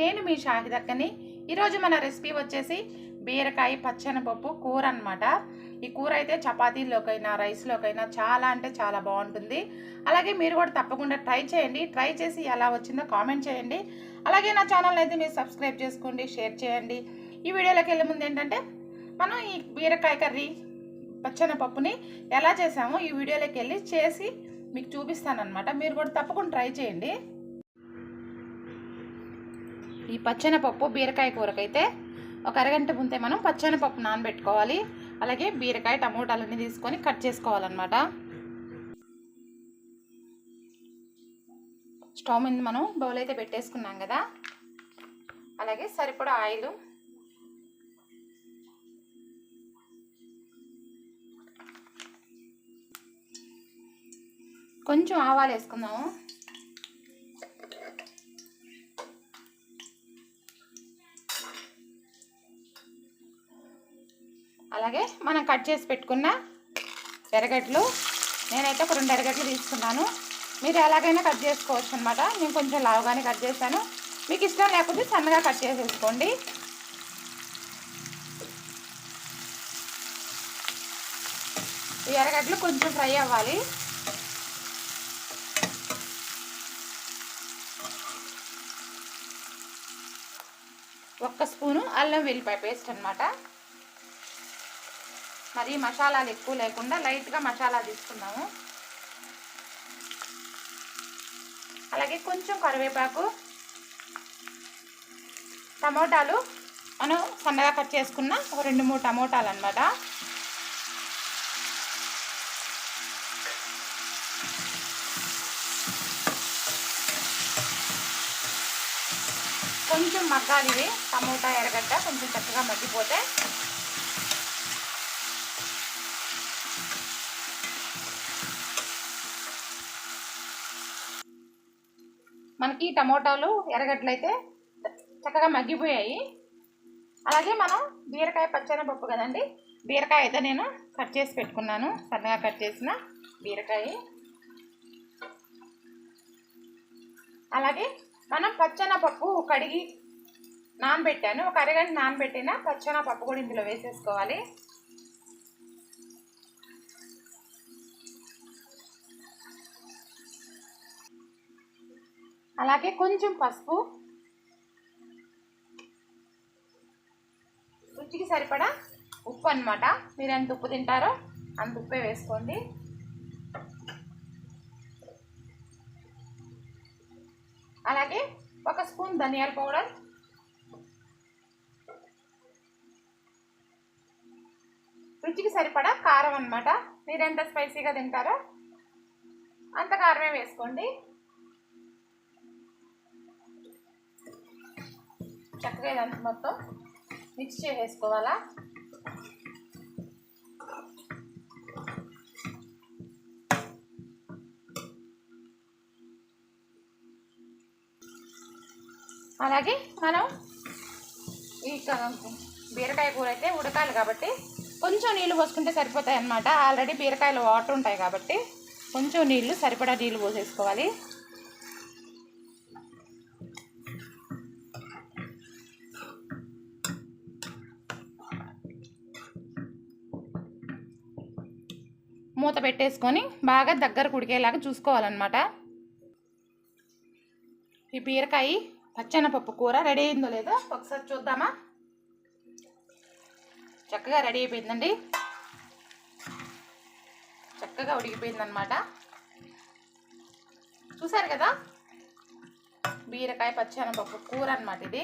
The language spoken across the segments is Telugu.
నేను మీ షాహిదక్కని ఈరోజు మన రెసిపీ వచ్చేసి బీరకాయ పచ్చనపప్పు కూర అనమాట ఈ కూర అయితే చపాతీలోకైనా రైస్లోకైనా చాలా అంటే చాలా బాగుంటుంది. అలాగే మీరు కూడా తప్పకుండా ట్రై చేయండి. ట్రై చేసి ఎలా వచ్చిందో కామెంట్ చేయండి. అలాగే నా ఛానల్ అయితే మీరు సబ్స్క్రైబ్ చేసుకోండి షేర్ చేయండి. ఈ వీడియోలోకి వెళ్ళే ముందు ఏంటంటే మనం ఈ బీరకాయ కర్రీ పచ్చనపప్పుని ఎలా చేసామో ఈ వీడియోలోకి వెళ్ళి చేసి మీకు చూపిస్తాను అనమాట మీరు కూడా తప్పకుండా ట్రై చేయండి. ఈ పచ్చనపప్పు బీరకాయ కూరకైతే ఒక అరగంట ముందే మనం పచ్చనపప్పు నానబెట్టుకోవాలి. అలాగే బీరకాయ టమోటాలన్నీ తీసుకొని కట్ చేసుకోవాలన్నమాట. స్టవ్ మీద మనం బౌల్ అయితే పెట్టేసుకున్నాం కదా. అలాగే సరిపడా ఆయిల్. కొంచెం ఆవాలు వేసుకుందాము. అలాగే మనం కట్ చేసి పెట్టుకున్న ఎరగడ్లు నేనైతే ఒక రెండు ఎరగడ్లు తీసుకున్నాను. మీరు ఎలాగైనా కట్ చేసుకోవచ్చు అనమాట నేను కొంచెం లావుగానే కట్ చేశాను. మీకు ఇష్టం లేకపోతే సన్నగా కట్ చేసేసుకోండి. ఈ ఎరగడ్లు కొంచెం ఫ్రై అవ్వాలి. ఒక్క స్పూను అల్లం వెల్లిపాయ పేస్ట్ అనమాట మరి మసాలాలు ఎక్కువ లేకుండా లైట్గా మసాలా తీసుకున్నాము. అలాగే కొంచెం కరివేపాకు టమోటాలు. మనం సన్నగా కట్ చేసుకున్న ఒక రెండు మూడు టమోటాలు అనమాట కొంచెం మగ్గాలి ఇవి. టమోటా ఎర్రగడ్డ కొంచెం చక్కగా మగ్గిపోతే మనకి టమోటాలు ఎర్రగడ్డలు చక్కగా మగ్గిపోయాయి. అలాగే మనం బీరకాయ పచ్చని పప్పు కదండి బీరకాయ అయితే నేను కట్ చేసి పెట్టుకున్నాను. సన్నగా కట్ చేసిన బీరకాయ. అలాగే మనం పచ్చన పప్పు కడిగి నానబెట్టాను. ఒక అరగంట నానబెట్టిన పచ్చన పప్పు కూడా ఇందులో వేసేసుకోవాలి. అలాగే కొంచెం పసుపు. రుచికి సరిపడా ఉప్పు అనమాట మీరు ఎంత ఉప్పు తింటారో అంత ఉప్పే వేసుకోండి. అలాగే ఒక స్పూన్ ధనియాల పౌడర్. రుచికి సరిపడా కారం అనమాట మీరు ఎంత స్పైసీగా తింటారో అంత కారమే వేసుకోండి. చక్కగా ఇదంతా మొత్తం మిక్స్ చేసేసుకోవాలా? అలాగే మనం ఈ క- బీరకాయ కూర అయితే ఉడకాలి కాబట్టి కొంచెం నీళ్ళు పోసుకుంటే సరిపోతాయి అన్నమాట ఆల్రెడీ బీరకాయలు వాటర్ ఉంటాయి కాబట్టి కొంచెం నీళ్ళు సరిపడా నీళ్ళు పోసేసుకోవాలి. మూత పెట్టేసుకొని బాగా దగ్గర ఉడికేలాగా చూసుకోవాలన్నమాట. ఈ బీరకాయ పచ్చనపప్పు కూర రెడీ అయిందో లేదో ఒకసారి చూద్దామా? చక్కగా రెడీ అయిపోయిందండి. చక్కగా ఉడికిపోయిందనమాట చూసారు కదా? బీరకాయ పచ్చనపప్పు కూర అనమాట ఇది.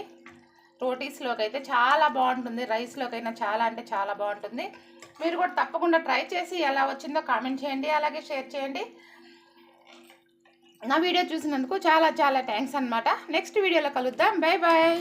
రోటీస్లోకి అయితే చాలా బాగుంటుంది రైస్లోకైనా చాలా అంటే చాలా బాగుంటుంది. మీరు కూడా తప్పకుండా ట్రై చేసి ఎలా వచ్చిందో కామెంట్ చేయండి అలాగే షేర్ చేయండి. నా వీడియో చూసినందుకు చాలా చాలా థ్యాంక్స్ అనమాట నెక్స్ట్ వీడియోలో కలుద్దాం. Bye bye